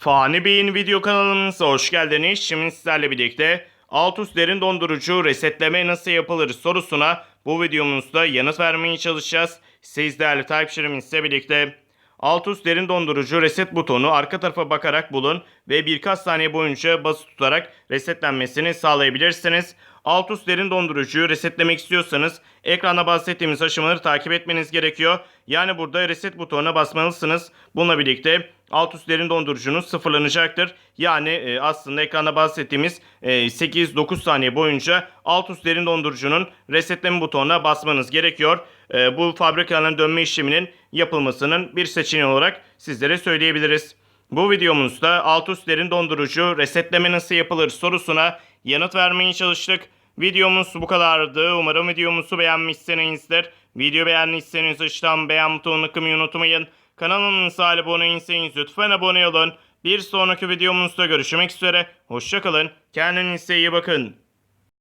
Fani Bey'in video kanalımıza hoş geldiniz. Şimdi sizlerle birlikte Altus derin dondurucu resetleme nasıl yapılır sorusuna bu videomuzda yanıt vermeye çalışacağız. Siz değerli takipçilerimizle birlikte Altus derin dondurucu reset butonu arka tarafa bakarak bulun ve birkaç saniye boyunca basılı tutarak resetlenmesini sağlayabilirsiniz. Altus derin dondurucuyu resetlemek istiyorsanız ekranda bahsettiğimiz aşamaları takip etmeniz gerekiyor. Yani burada reset butonuna basmalısınız. Bununla birlikte Altus derin dondurucunuz sıfırlanacaktır. Yani e, aslında ekranda bahsettiğimiz e, 8-9 saniye boyunca Altus derin dondurucunun resetleme butonuna basmanız gerekiyor. E, bu fabrikaların dönme işleminin yapılmasının bir seçeneği olarak sizlere söyleyebiliriz. Bu videomuzda Altus derin dondurucu resetleme nasıl yapılır sorusuna yanıt vermeye çalıştık. Videomuz bu kadardı. Umarım videomuzu beğenmişsinizdir. Video beğendiyseniz aşağıdan beğen butonuna kılmayı unutmayın. Kanalımıza abone değilseniz lütfen abone olun. Bir sonraki videomuzda görüşmek üzere. Hoşçakalın. Kendinize iyi bakın.